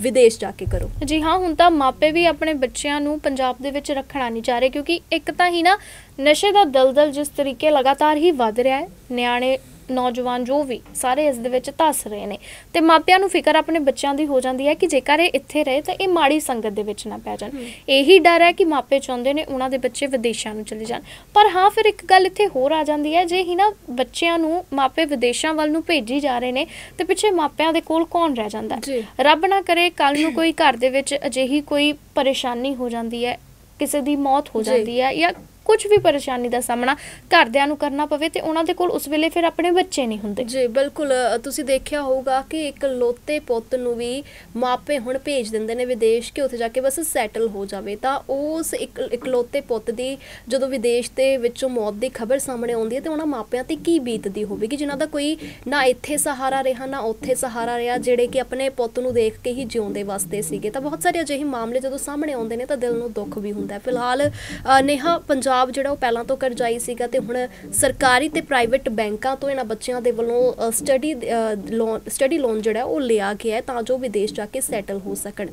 ਵਿਦੇਸ਼ ਜਾ ਕੇ ਕਰੋ। ਜੀ ਹਾਂ ਹੁਣ ਤਾਂ ਮਾਪੇ ਵੀ ਆਪਣੇ ਬੱਚਿਆਂ ਨੂੰ ਪੰਜਾਬ ਦੇ ਵਿੱਚ ਰੱਖਣਾ ਨਹੀਂ ਚਾਹ ਰਹੇ ਕਿਉਂਕਿ ਇੱਕ ਤਾਂ ਹੀ ਨਾ ਨਸ਼ੇ ਦਾ ਦਲਦਲ ਜਿਸ ਤਰੀਕੇ ਲਗਾਤਾਰ ਹੀ ਵੱਧ ਰਿਹਾ ਹੈ ਨਿਆਣੇ ਨੌਜਵਾਨ ਜੋ ਵੀ ਸਾਰੇ ਇਸ ਦੇ ਵਿੱਚ ਧੱਸ ਰਹੇ ਨੇ। ਤੇ ਮਾਪਿਆਂ ਨੂੰ ਫਿਕਰ ਆਪਣੇ ਬੱਚਿਆਂ ਦੀ ਹੋ ਜਾਂਦੀ ਹੈ ਕਿ ਜੇਕਰ ਇਹ ਇੱਥੇ ਰਹੇ ਤਾਂ ਇਹ ਮਾੜੀ ਸੰਗਤ ਦੇ ਵਿੱਚ ਨਾ ਪੈ ਜਾਣ। ਇਹੀ ਡਰ ਹੈ ਕਿ ਮਾਪੇ ਚਾਹੁੰਦੇ ਨੇ ਉਹਨਾਂ ਦੇ ਬੱਚੇ ਵਿਦੇਸ਼ਾਂ ਨੂੰ ਚਲੇ ਜਾਣ। ਪਰ ਹਾਂ ਫਿਰ ਇੱਕ ਗੱਲ ਇੱਥੇ ਹੋਰ ਆ ਜਾਂਦੀ ਹੈ ਜੇ ਹੀ ਨਾ ਬੱਚਿਆਂ ਨੂੰ ਮਾਪੇ ਵਿਦੇਸ਼ਾਂ ਵੱਲ ਨੂੰ ਭੇਜੀ ਜਾ ਰਹੇ ਨੇ ਤੇ ਪਿੱਛੇ ਮਾਪਿਆਂ ਦੇ ਕੋਲ ਕੌਣ ਰਹਿ ਜਾਂਦਾ। ਰੱਬ ਨਾ ਕਰੇ ਕੱਲ ਨੂੰ ਕੋਈ ਘਰ ਦੇ ਵਿੱਚ ਅਜਿਹੀ ਕੋਈ ਪਰੇਸ਼ਾਨੀ ਹੋ ਜਾਂਦੀ ਹੈ ਕਿਸੇ ਦੀ ਮੌਤ ਹੋ। ਜਾਂਦੀ ਹੈ ਜਾਂ ਕੁਝ ਵੀ ਪਰੇਸ਼ਾਨੀ ਦਾ ਸਾਹਮਣਾ ਘਰਦਿਆਂ ਨੂੰ ਕਰਨਾ ਪਵੇ ਤੇ ਉਹਨਾਂ ਦੇ ਕੋਲ ਉਸ ਵੇਲੇ ਫਿਰ ਆਪਣੇ ਬੱਚੇ ਨਹੀਂ ਹੁੰਦੇ। ਜੀ, ਬਿਲਕੁਲ ਤੁਸੀਂ ਦੇਖਿਆ ਹੋਊਗਾ ਕਿ ਇੱਕ ਲੋਤੇ ਪੁੱਤ ਨੂੰ ਵੀ ਮਾਪੇ ਹੁਣ ਭੇਜ ਦਿੰਦੇ ਨੇ ਵਿਦੇਸ਼ ਕਿ ਉੱਥੇ ਜਾ ਕੇ ਬਸ ਸੈਟਲ ਹੋ ਜਾਵੇ। ਤਾਂ ਉਸ ਇੱਕ ਇਕਲੌਤੇ ਪੁੱਤ ਦੀ ਜਦੋਂ ਵਿਦੇਸ਼ ਦੇ ਵਿੱਚੋਂ ਮੌਤ ਦੀ ਖਬਰ ਸਾਹਮਣੇ ਆਉਂਦੀ ਹੈ ਤੇ ਉਹਨਾਂ ਮਾਪਿਆਂ ਤੇ ਕੀ ਬੀਤਦੀ ਹੋਵੇਗੀ? ਜਿਨ੍ਹਾਂ ਦਾ ਕੋਈ ਨਾ ਇੱਥੇ ਸਹਾਰਾ ਰਿਹਾ, ਨਾ ਉੱਥੇ ਸਹਾਰਾ ਰਿਹਾ, ਜਿਹੜੇ ਕਿ ਆਪਣੇ ਪੁੱਤ ਨੂੰ ਦੇਖ ਕੇ ਹੀ ਜਿਉਂਦੇ ਵਸਦੇ ਸੀਗੇ। ਤਾਂ ਬਹੁਤ ਸਾਰੇ ਅਜਿਹੇ ਮਾਮਲੇ ਜਦੋਂ ਸਾਹਮਣੇ ਆਉਂਦੇ ਨੇ ਤਾਂ ਦਿਲ ਨੂੰ ਦੁੱਖ ਵੀ ਹੁੰਦਾ ਹੈ। ਫਿਲਹਾਲ ਨੇਹਾ, ਪੰਜਾਬ ਜਿਹੜਾ ਉਹ ਪਹਿਲਾਂ ਤੋਂ ਕਰਜ਼ਾਈ ਸੀਗਾ ਤੇ ਹੁਣ ਸਰਕਾਰੀ ਤੇ ਪ੍ਰਾਈਵੇਟ ਬੈਂਕਾਂ ਤੋਂ ਇਹਨਾਂ ਬੱਚਿਆਂ ਦੇ ਵੱਲੋਂ ਸਟੱਡੀ ਲੋਨ ਸਟੱਡੀ ਲੋਨ ਜਿਹੜਾ ਉਹ ਲਿਆ ਗਿਆ ਤਾਂ ਜੋ ਵਿਦੇਸ਼ ਜਾ ਕੇ ਸੈਟਲ ਹੋ ਸਕਣ।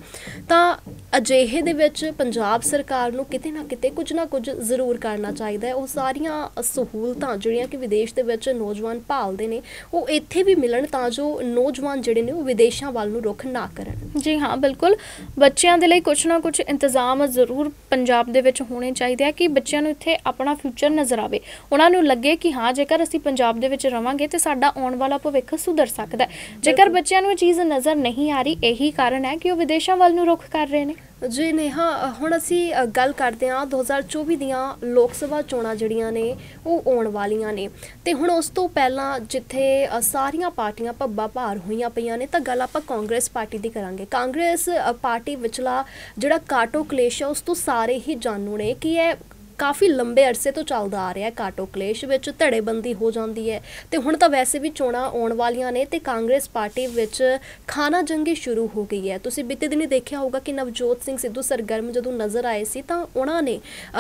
ਤਾਂ ਅਜਿਹੇ ਦੇ ਵਿੱਚ ਪੰਜਾਬ ਸਰਕਾਰ ਨੂੰ ਕਿਤੇ ਨਾ ਕਿਤੇ ਕੁਝ ਨਾ ਕੁਝ ਜ਼ਰੂਰ ਕਰਨਾ ਚਾਹੀਦਾ ਹੈ। ਉਹ ਸਾਰੀਆਂ ਸਹੂਲਤਾਂ ਜਿਹੜੀਆਂ ਕਿ ਵਿਦੇਸ਼ ਦੇ ਵਿੱਚ ਨੌਜਵਾਨ ਭਾਲਦੇ ਨੇ, ਉਹ ਇੱਥੇ ਵੀ ਮਿਲਣ ਤਾਂ ਜੋ ਨੌਜਵਾਨ ਜਿਹੜੇ ਨੇ ਉਹ ਵਿਦੇਸ਼ਾਂ ਵੱਲ ਨੂੰ ਰੁਖ ਨਾ ਕਰਨ। ਜੀ ਹਾਂ, ਬਿਲਕੁਲ। ਬੱਚਿਆਂ ਦੇ ਲਈ ਕੁਝ ਨਾ ਕੁਝ ਇੰਤਜ਼ਾਮ ਜ਼ਰੂਰ ਪੰਜਾਬ ਦੇ ਵਿੱਚ ਹੋਣੇ ਚਾਹੀਦੇ ਆ ਕਿ ਬੱਚਿਆਂ ਨੂੰ ਇੱਥੇ ਆਪਣਾ ਫਿਊਚਰ ਨਜ਼ਰ ਆਵੇ। ਉਹਨਾਂ ਨੂੰ ਲੱਗੇ ਕਿ ਹਾਂ ਜੇਕਰ ਅਸੀਂ ਪੰਜਾਬ ਦੇ ਵਿੱਚ ਰਵਾਂਗੇ ਤੇ ਸਾਡਾ ਆਉਣ ਵਾਲਾ ਭਵਿੱਖ ਸੁਧਰ ਸਕਦਾ ਹੈ। ਜੇਕਰ ਬੱਚਿਆਂ ਨੂੰ ਇਹ ਚੀਜ਼ ਨਜ਼ਰ ਨਹੀਂ ਆ ਰਹੀ ਇਹੀ ਕਾਰਨ ਹੈ ਕਿ ਉਹ ਵਿਦੇਸ਼ਾਂ ਵੱਲ ਨੂੰ ਰੁਖ ਕਰ ਰਹੇ ਨੇ। ਜੀ ਨੇਹਾ ਹੁਣ ਅਸੀਂ ਗੱਲ ਕਰਦੇ ਹਾਂ 2024 ਦੀਆਂ ਲੋਕ ਸਭਾ ਚੋਣਾਂ ਜਿਹੜੀਆਂ ਨੇ ਉਹ ਆਉਣ ਵਾਲੀਆਂ ਨੇ। ਤੇ ਹੁਣ ਉਸ ਤੋਂ ਪਹਿਲਾਂ ਜਿੱਥੇ ਸਾਰੀਆਂ ਪਾਰਟੀਆਂ ਭੱਬਾ ਭਾਰ ਹੋਈਆਂ ਪਈਆਂ ਨੇ ਤਾਂ ਗੱਲ ਆਪਾਂ ਕਾਂਗਰਸ ਪਾਰਟੀ ਦੀ ਕਰਾਂਗੇ। ਕਾਂਗਰਸ ਪਾਰਟੀ ਵਿਚਲਾ ਜਿਹੜਾ ਕਾਟੋ ਕਲੇਸ਼ ਹੈ ਉਸ ਤੋਂ ਸਾਰੇ ਹੀ ਜਾਣੂ ਨੇ ਕਿ ਇਹ ਕਾਫੀ ਲੰਬੇ ਅਰਸੇ ਤੋਂ ਚੱਲਦਾ ਆ ਰਿਹਾ ਹੈ ਕਾਟੋ ਕਲੇਸ਼ ਵਿੱਚ, ਧੜੇਬੰਦੀ ਹੋ ਜਾਂਦੀ ਹੈ। ਤੇ ਹੁਣ ਤਾਂ ਵੈਸੇ ਵੀ ਚੋਣਾਂ ਆਉਣ ਵਾਲੀਆਂ ਨੇ ਤੇ ਕਾਂਗਰਸ ਪਾਰਟੀ ਵਿੱਚ ਖਾਨਾ ਜੰਗੀ ਸ਼ੁਰੂ ਹੋ ਗਈ ਹੈ। ਤੁਸੀਂ ਬੀਤੇ ਦਿਨੀ ਦੇਖਿਆ ਹੋਊਗਾ ਕਿ ਨਵਜੋਤ ਸਿੰਘ ਸਿੱਧੂ ਸਰਗਰਮ ਜਦੋਂ ਨਜ਼ਰ ਆਏ ਸੀ ਤਾਂ ਉਹਨਾਂ ਨੇ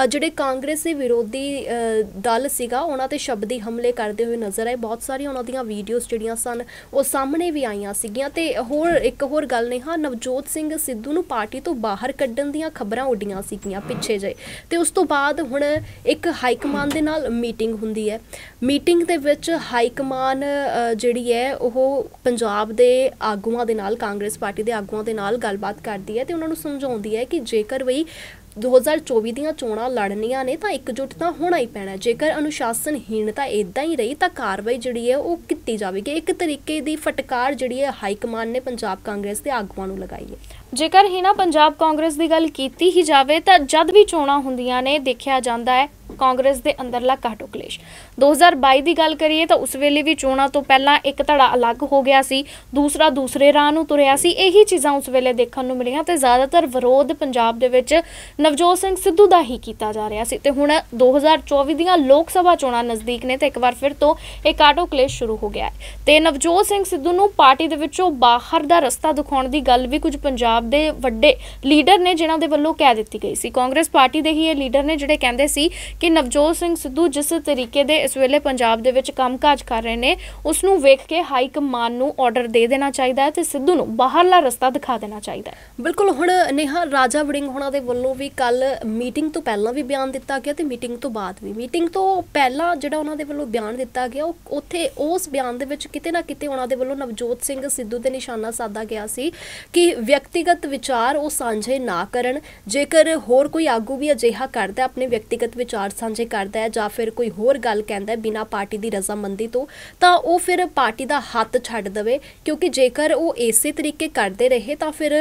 ਜਿਹੜੇ ਕਾਂਗਰਸ ਦੇ ਵਿਰੋਧੀ ਦਲ ਸੀਗਾ, ਉਹਨਾਂ ਤੇ ਸ਼ਬਦੀ ਹਮਲੇ ਕਰਦੇ ਹੋਏ ਨਜ਼ਰ ਆਏ। ਬਹੁਤ ਸਾਰੀਆਂ ਉਹਨਾਂ ਦੀਆਂ ਵੀਡੀਓਜ਼ ਜਿਹੜੀਆਂ ਸਨ, ਉਹ ਸਾਹਮਣੇ ਵੀ ਆਈਆਂ ਸੀਗੀਆਂ। ਤੇ ਹੋਰ, ਇੱਕ ਹੋਰ ਗੱਲ ਨੇ, ਹਾਂ, ਨਵਜੋਤ ਸਿੰਘ ਸਿੱਧੂ ਨੂੰ ਪਾਰਟੀ ਤੋਂ ਬਾਹਰ ਕੱਢਣ ਦੀਆਂ ਖਬਰਾਂ ਉੱਡੀਆਂ ਸੀਗੀਆਂ ਪਿੱਛੇ ਜੇ ਤੇ ਉਸ ਤੋਂ ਬਾਅਦ ਹੁਣ ਇੱਕ ਹਾਈ ਕਮਾਨ ਦੇ ਨਾਲ ਮੀਟਿੰਗ ਹੁੰਦੀ ਹੈ। ਮੀਟਿੰਗ ਦੇ ਵਿੱਚ ਹਾਈ ਕਮਾਨ ਜਿਹੜੀ ਹੈ, ਉਹ ਪੰਜਾਬ ਦੇ ਆਗੂਆਂ ਦੇ ਨਾਲ, ਕਾਂਗਰਸ ਪਾਰਟੀ ਦੇ ਆਗੂਆਂ ਦੇ ਨਾਲ ਗੱਲਬਾਤ ਕਰਦੀ ਹੈ ਤੇ ਉਹਨਾਂ ਨੂੰ ਸਮਝਾਉਂਦੀ ਹੈ ਕਿ ਜੇਕਰ ਵੀ 2024 ਦੀਆਂ ਚੋਣਾਂ ਲੜਨੀਆਂ ਨੇ ਤਾਂ ਇਕਜੁੱਟ ਤਾਂ ਹੋਣਾ ਹੀ ਪੈਣਾ ਜੇਕਰ ਅਨੁਸ਼ਾਸਨਹੀਣਤਾ ਇਦਾਂ ਹੀ ਰਹੀ ਤਾਂ ਕਾਰਵਾਈ ਜਿਹੜੀ ਹੈ ਉਹ ਕੀਤੀ ਜਾਵੇਗੀ। ਇੱਕ ਤਰੀਕੇ ਦੀ ਫਟਕਾਰ ਜਿਹੜੀ ਹੈ ਹਾਈ ਕਮਾਨ ਨੇ ਪੰਜਾਬ ਕਾਂਗਰਸ ਦੇ ਆਗੂਆਂ ਨੂੰ ਲਗਾਈ ਹੈ। ਜੇਕਰ ਹੀ ਨਾ ਪੰਜਾਬ ਕਾਂਗਰਸ ਦੀ ਗੱਲ ਕੀਤੀ ਹੀ ਜਾਵੇ ਤਾਂ ਜਦ ਵੀ ਚੋਣਾਂ ਹੁੰਦੀਆਂ ਨੇ, ਦੇਖਿਆ ਜਾਂਦਾ ਹੈ ਕਾਂਗਰਸ ਦੇ ਅੰਦਰਲਾ ਕਾਟੋ ਕਲੇਸ਼। 2022 ਦੀ ਗੱਲ ਕਰੀਏ ਤਾਂ ਉਸ ਵੇਲੇ ਵੀ ਚੋਣਾਂ ਤੋਂ ਪਹਿਲਾਂ ਇੱਕ ਧੜਾ ਅਲੱਗ ਹੋ ਗਿਆ ਸੀ, ਦੂਸਰਾ ਦੂਸਰੇ ਰਾਹ ਨੂੰ ਤੁਰਿਆ ਸੀ। ਇਹੀ ਚੀਜ਼ਾਂ ਉਸ ਵੇਲੇ ਦੇਖਣ ਨੂੰ ਮਿਲੀਆਂ ਤੇ ਜ਼ਿਆਦਾਤਰ ਵਿਰੋਧ ਪੰਜਾਬ ਦੇ ਵਿੱਚ ਨਵਜੋਤ ਸਿੰਘ ਸਿੱਧੂ ਦਾ ਹੀ ਕੀਤਾ ਜਾ ਰਿਹਾ ਸੀ। ਤੇ ਹੁਣ 2024 ਦੀਆਂ ਲੋਕ ਸਭਾ ਚੋਣਾਂ ਨਜ਼ਦੀਕ ਨੇ ਤੇ ਇੱਕ ਵਾਰ ਫਿਰ ਤੋਂ ਇਹ ਕਾਟੋ ਕਲੇਸ਼ ਸ਼ੁਰੂ ਹੋ ਗਿਆ ਹੈ। ਤੇ ਨਵਜੋਤ ਸਿੰਘ ਸਿੱਧੂ ਨੂੰ ਪਾਰਟੀ ਦੇ ਵਿੱਚੋਂ ਬਾਹਰ ਦਾ ਰਸਤਾ ਦਿਖਾਉਣ ਦੀ ਗੱਲ ਵੀ ਕੁਝ ਪੰਜਾਬ ਦੇ ਵੱਡੇ ਲੀਡਰ ਨੇ ਜਿਨ੍ਹਾਂ ਦੇ ਵੱਲੋਂ ਕਹਿ ਦਿੱਤੀ ਗਈ ਸੀ। ਕਾਂਗਰਸ ਪਾਰਟੀ ਦੇ ਹੀ ਇਹ ਲੀਡਰ ਨੇ ਜਿਹੜੇ ਕਹਿੰਦੇ ਸੀ ਕਿ ਨਵਜੋਤ ਸਿੰਘ ਸਿੱਧੂ ਜਿਸ ਤਰੀਕੇ ਦੇ ਇਸ ਵੇਲੇ ਪੰਜਾਬ ਦੇ ਵਿੱਚ ਕੰਮਕਾਜ ਕਰ ਰਹੇ ਨੇ ਉਸ ਨੂੰ ਵੇਖ ਕੇ ਹਾਈ ਕਮਾਨ ਨੂੰ ਆਰਡਰ ਦੇ ਦੇਣਾ ਚਾਹੀਦਾ ਹੈ ਤੇ ਸਿੱਧੂ ਨੂੰ ਬਾਹਰਲਾ ਰਸਤਾ ਦਿਖਾ ਦੇਣਾ ਚਾਹੀਦਾ ਹੈ। ਬਿਲਕੁਲ, ਹੁਣ ਨੇਹਾ, ਰਾਜਾ ਵੜਿੰਗ ਹੋਣਾ ਦੇ ਵੱਲੋਂ ਵੀ ਕੱਲ ਮੀਟਿੰਗ ਤੋਂ ਪਹਿਲਾਂ ਵੀ ਬਿਆਨ ਦਿੱਤਾ ਗਿਆ ਤੇ ਮੀਟਿੰਗ ਤੋਂ ਬਾਅਦ ਵੀ। ਮੀਟਿੰਗ ਤੋਂ ਪਹਿਲਾਂ ਜਿਹੜਾ ਉਹਨਾਂ ਦੇ ਵੱਲੋਂ ਬਿਆਨ ਦਿੱਤਾ ਗਿਆ, ਉਹ ਉੱਥੇ ਉਸ ਬਿਆਨ ਦੇ ਵਿੱਚ ਕਿਤੇ ਨਾ ਕਿਤੇ ਉਹਨਾਂ ਦੇ ਵੱਲੋਂ ਨਵਜੋਤ ਸਿੰਘ ਸਿੱਧੂ ਤੇ ਨਿਸ਼ਾਨਾ ਸਾਧਾ ਗਿਆ ਸੀ ਕਿ ਵਿਅਕਤੀਗਤ ਵਿਚਾਰ ਉਹ ਸਾਂਝੇ ਨਾ ਕਰਨ। ਜੇਕਰ ਹੋਰ ਕੋਈ ਆਗੂ ਵੀ ਅਜਿਹਾ ਕਰਦਾ ਆਪਣੇ ਵਿਅਕਤੀਗਤ ਵਿਚਾਰ ਸਾਂਝੇ ਕਰਦਾ ਹੈ ਜਾਂ ਫਿਰ ਕੋਈ ਹੋਰ ਗੱਲ ਕਹਿੰਦਾ ਹੈ ਬਿਨਾਂ ਪਾਰਟੀ ਦੀ ਰਜ਼ਾਮੰਦੀ ਤੋਂ, ਤਾਂ ਉਹ ਫਿਰ ਪਾਰਟੀ ਦਾ ਹੱਥ ਛੱਡ ਦੇਵੇ। ਕਿਉਂਕਿ ਜੇਕਰ ਉਹ ਇਸੇ ਤਰੀਕੇ ਕਰਦੇ ਰਹੇ, ਤਾਂ ਫਿਰ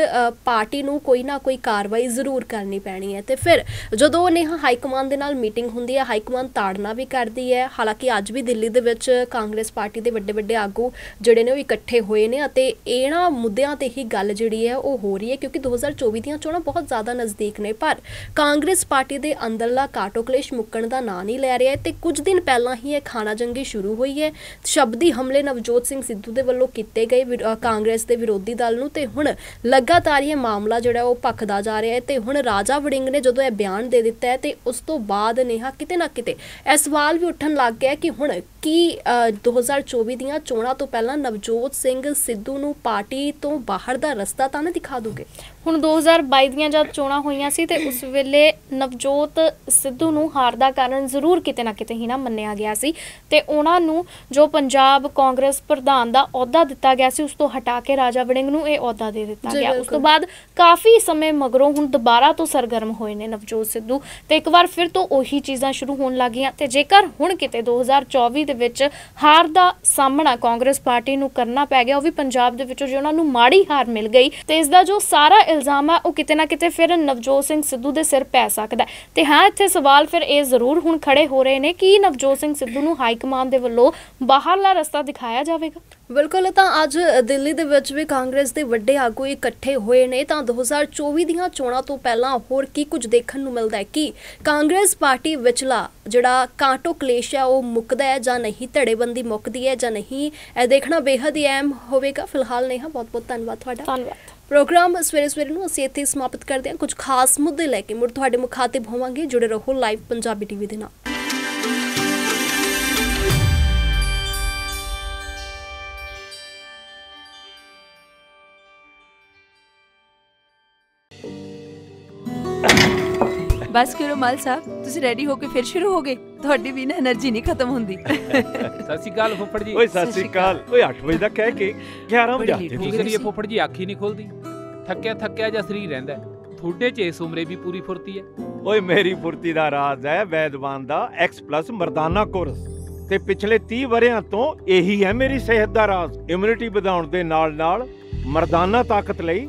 ਪਾਰਟੀ ਨੂੰ ਕੋਈ ਨਾ ਕੋਈ ਕਾਰਵਾਈ ਜ਼ਰੂਰ ਕਰਨੀ ਪੈਣੀ ਹੈ। ਤੇ ਫਿਰ ਜਦੋਂ ਨੇਹਾ ਹਾਈ ਕਮਾਂਡ ਦੇ ਨਾਲ ਮੀਟਿੰਗ ਹੁੰਦੀ ਹੈ ਹਾਈ ਕਮਾਂਡ ਤਾੜਨਾ ਵੀ ਕਰਦੀ ਹੈ। ਹਾਲਾਂਕਿ ਅੱਜ ਵੀ ਦਿੱਲੀ ਦੇ ਵਿੱਚ ਕਾਂਗਰਸ ਪਾਰਟੀ ਦੇ ਵੱਡੇ ਵੱਡੇ ਆਗੂ ਜਿਹੜੇ ਨੇ ਉਹ ਇਕੱਠੇ ਹੋਏ ਨੇ ਅਤੇ ਇਹਨਾਂ ਮੁੱਦਿਆਂ ਤੇ ਹੀ ਗੱਲ ਜਿਹੜੀ ਹੈ ਉਹ ਹੋ ਰਹੀ ਹੈ, ਕਿਉਂਕਿ 2024 ਦੀਆਂ ਚੋਣਾਂ ਬਹੁਤ ਜ਼ਿਆਦਾ ਨਜ਼ਦੀਕ ਨੇ। ਪਰ ਕਾਂਗਰਸ ਪਾਰਟੀ ਦੇ ਅੰਦਰਲਾ ਕਾਟੋ ਕਲੇਸ਼ ਮੁੱਕਣ ਦਾ ਨਾਂ ਨਹੀਂ ਲੈ ਰਿਹਾ ਹੈ ਤੇ ਕੁਝ ਦਿਨ ਪਹਿਲਾਂ ਹੀ ਇਹ ਖਾਣਾ ਜੰਗੀ ਸ਼ੁਰੂ ਹੋਈ ਹੈ। ਸ਼ਬਦੀ ਹਮਲੇ ਨਵਜੋਤ ਸਿੰਘ ਸਿੱਧੂ ਦੇ ਵੱਲੋਂ ਕੀਤੇ ਗਏ ਕਾਂਗਰਸ ਦੇ ਵਿਰੋਧੀ ਦਲ ਨੂੰ ਤੇ ਹੁਣ ਲਗਾਤਾਰ ਇਹ ਮਾਮਲਾ ਜਿਹੜਾ ਉਹ ਭਖਦਾ ਜਾ ਰਿਹਾ ਹੈ ਤੇ ਹੁਣ ਰਾਜਾ ਵੜਿੰਗ ਨੇ ਜਦੋਂ ਇਹ ਬਿਆਨ ਦੇ ਦਿੱਤਾ ਹੈ ਤੇ ਉਸ ਤੋਂ ਬਾਅਦ ਨੇਹਾ ਕਿਤੇ ਨਾ ਕਿਤੇ ਇਹ ਸਵਾਲ ਵੀ ਉੱਠਣ ਲੱਗ ਗਿਆ ਕਿ ਹੁਣ ਕੀ ਅ, 2024 ਦੀਆਂ ਚੋਣਾਂ ਤੋਂ ਪਹਿਲਾਂ ਨਵਜੋਤ ਸਿੰਘ ਸਿੱਧੂ ਨੂੰ ਪਾਰਟੀ ਤੋਂ ਬਾਹਰ ਦਾ ਰਸਤਾ ਤਾਂ ਨਾ ਦਿਖਾ ਦੂਗੇ? ਹੁਣ 2022 ਦੀਆਂ ਜਦ ਚੋਣਾਂ ਹੋਈਆਂ ਸੀ ਤੇ ਉਸ ਵੇਲੇ ਨਵਜੋਤ ਸਿੱਧੂ ਨੂੰ ਹਾਰ ਦਾ ਕਾਰਨ ਜ਼ਰੂਰ ਕਿਤੇ ਨਾ ਕਿਤੇ ਹੀ ਨਾ ਮੰਨਿਆ ਗਿਆ ਸੀ ਤੇ ਉਹਨਾਂ ਨੂੰ ਜੋ ਪੰਜਾਬ ਕਾਂਗਰਸ ਪ੍ਰਧਾਨ ਦਾ ਅਹੁਦਾ ਦਿੱਤਾ ਗਿਆ ਸੀ ਉਸ ਤੋਂ ਹਟਾ ਕੇ ਰਾਜਾ ਵੜਿੰਗ ਨੂੰ ਇਹ ਅਹੁਦਾ ਦੇ ਦਿੱਤਾ ਗਿਆ ਉਸ। ਤੋਂ ਬਾਅਦ ਕਾਫੀ ਸਮੇਂ ਮਗਰੋਂ ਹੁਣ ਦੁਬਾਰਾ ਤੋਂ ਸਰਗਰਮ ਹੋਏ ਨੇ ਨਵਜੋਤ ਸਿੱਧੂ ਤੇ ਇੱਕ ਵਾਰ ਫਿਰ ਤੋਂ ਉਹੀ ਚੀਜ਼ਾਂ ਸ਼ੁਰੂ ਹੋਣ ਲੱਗੀਆਂ ਤੇ ਜੇਕਰ ਹੁਣ ਕਿਤੇ 2024 ਦੇ ਵਿੱਚ ਹਾਰ ਦਾ ਸਾਹਮਣਾ ਕਾਂਗਰਸ ਪਾਰਟੀ ਨੂੰ ਕਰਨਾ ਪੈ ਗਿਆ ਉਹ ਵੀ ਪੰਜਾਬ ਦੇ ਵਿੱਚੋਂ ਜੇ ਉਹਨਾਂ ਨੂੰ ਮਾੜੀ ਹਾਰ ਮਿਲ ਗਈ ਤੇ ਇਸ ਦਾ ਜੋ ਸਾਰਾ ਇਲਜ਼ਾਮ ਹੈ ਉਹ ਕਿਤੇ ਨਾ ਕਿਤੇ ਫਿਰ ਨਵਜੋਤ ਸਿੰਘ ਸਿੱਧੂ ਦੇ ਸਿਰ ਪੈ ਸਕਦਾ। ਤੇ ਹਾਂ ਇੱਥੇ ਸਵਾਲ ਫਿਰ ਇਹ ਜ਼ਰੂਰ ਹੁਣ ਖੜੇ ਹੋ ਰਹੇ ਨੇ ਕਿ ਨਵਜੋਤ ਸਿੰਘ ਸਿੱਧੂ ਨੂੰ ਹਾਈ ਕਮਾਂਡ ਦੇ ਵੱਲੋਂ ਬਾਹਰਲਾ ਰਸਤਾ ਦਿਖਾਇਆ ਜਾਵੇਗਾ? ਬਿਲਕੁਲ ਤਾਂ ਅੱਜ ਦਿੱਲੀ ਦੇ ਵਿੱਚ ਵੀ ਕਾਂਗਰਸ ਦੇ ਵੱਡੇ ਆਗੂ ਇਕੱਠੇ ਹੋਏ ਨੇ। ਤਾਂ 2024 ਦੀਆਂ ਚੋਣਾਂ ਤੋਂ ਪਹਿਲਾਂ ਹੋਰ ਕੀ ਕੁਝ ਦੇਖਣ ਨੂੰ ਮਿਲਦਾ ਹੈ ਕਿ ਕਾਂਗਰਸ ਪਾਰਟੀ ਵਿਚਲਾ ਜਿਹੜਾ ਕਾਂਟੋ ਕਲੇਸ਼ ਹੈ ਉਹ ਮੁੱਕਦਾ ਹੈ ਜਾਂ ਨਹੀਂ? ਧੜੇਬੰਦੀ ਮੁੱਕਦੀ ਹੈ ਜਾਂ ਨਹੀਂ? ਇਹ ਦੇਖਣਾ ਬੇहद ਹੀ ਅਹਿਮ ਹੋਵੇਗਾ। ਫਿਲਹਾਲ ਨੇਹਾ ਬਹੁਤ ਬਹੁਤ ਧੰਨਵਾਦ ਤੁਹਾਡਾ। ਧੰਨਵਾਦ। ਪ੍ਰੋਗਰਾਮ ਸਵੇਰੇ ਸਵੇਰੇ ਨੂੰ ਅਸੀਂ ਇੱਥੇ ਸਮਾਪਤ ਕਰਦੇ ਹਾਂ। ਕੁਝ ਖਾਸ ਮੁੱਦੇ ਲੈ ਕੇ ਮੁੜ ਤੁਹਾਡੇ ਮੁਖਾਤਿਬ ਹੋਵਾਂਗੇ। ਜੁੜੇ ਰਹੋ ਲਾਈਵ ਪੰਜਾਬੀ ਟੀਵੀ ਦੇ ਨਾਲ। ਬਸ ਕਰੋ ਮਲ ਸਾਹਿਬ ਤੁਸੀਂ ਰੈਡੀ ਹੋ ਕੇ ਫਿਰ ਸ਼ੁਰੂ ਹੋਗੇ ਤੁਹਾਡੀ ਵੀ ਨਾ એનર્ਜੀ ਨਹੀਂ ਖਤਮ ਹੁੰਦੀ। ਸਤਿ ਸ਼੍ਰੀ ਫੁੱਫੜ ਜੀ। ਓਏ ਸਤਿ ਸ਼੍ਰੀ ਓਏ 8 ਵਜੇ ਦਾ ਕਹਿ ਕੇ 11 ਵਜੇ ਆਤੇ ਤੁਸੀਂ। ਇਹ ਫੁੱਫੜ ਜੀ ਅੱਖ ਹੀ ਨਹੀਂ ਖੋਲਦੀ। ਥੱਕਿਆ ਥੱਕਿਆ ਜਾਂ ਸਰੀਰ ਰਹਿੰਦਾ ਥੋੜੇ ਚ ਇਸ ਉਮਰੇ ਵੀ ਪੂਰੀ ਫੁਰਤੀ ਹੈ। ਓਏ ਮੇਰੀ ਫੁਰਤੀ ਦਾ ਰਾਜ਼ ਹੈ ਵੈਦਵਾਨ ਦਾ X+ ਮਰਦਾਨਾ ਕੋਰਸ। ਤੇ ਪਿਛਲੇ 30 ਵਰਿਆਂ ਤੋਂ ਇਹੀ ਹੈ ਮੇਰੀ ਸਿਹਤ ਦਾ ਰਾਜ਼। ਇਮਿਊਨਿਟੀ ਵਧਾਉਣ ਦੇ ਨਾਲ ਨਾਲ ਮਰਦਾਨਾ ਤਾਕਤ ਲਈ